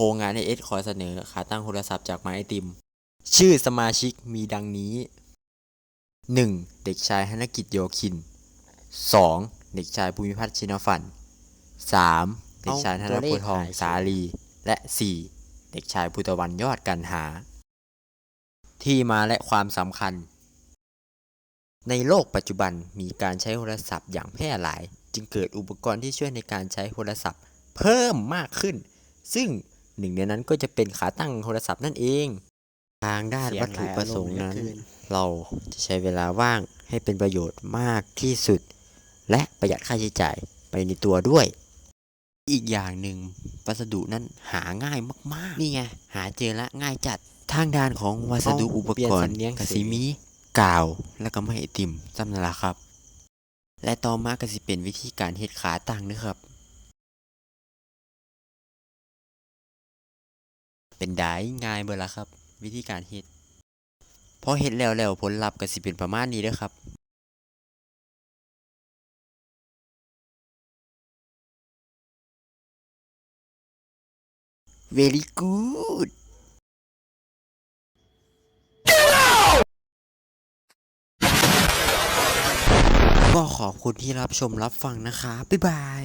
ครงงานในเอสขอเสนอขาตั้งโทรศัพท์จากไม้ไอติม ชื่อสมาชิกมีดังนี้ 1. เด็กชายธนกิจโยคิน 2. เด็กชายภูมิพัฒน์ชินฝัน 3. เด็กชายธนพลทองสาลี และ 4. เด็กชายพุทธวันยอดกันหา ที่มาและความสำคัญ ในโลกปัจจุบันมีการใช้โทรศัพท์อย่างแพร่หลาย จึงเกิดอุปกรณ์ที่ช่วยในการใช้โทรศัพท์ เพิ่มมากขึ้น ซึ่ง หนึ่งในนั้นก็จะเป็นขาตั้งโทรศัพท์นั่นเอง ทางด้านวัตถุประสงค์นั้น เราจะใช้เวลาว่างให้เป็นประโยชน์มากที่สุด และประหยัดค่าใช้จ่ายไปในตัวด้วย อีกอย่างหนึ่งวัสดุนั้นหาง่ายมากๆ นี่ไงหาเจอละง่ายจัดทางด้านของวัสดุเอาอุปเปลี่ยกนรสำณ์เนียงกสีสิมีกาวและก็ไม่ไอติมจำนั่นละครับ และต่อมาก็สิเป็นวิธีการเฮ็ดขาตั้งนะครับ เป็นได้ง่ายเบิดละครับ วิธีการเฮ็ดพอเฮ็ดแล้วแล้วผลลัพธ์ก็สิเป็นประมาณนี้เด้อครับ very good ก็ขอบคุณที่รับชมรับฟังนะคะ บ๊ายบาย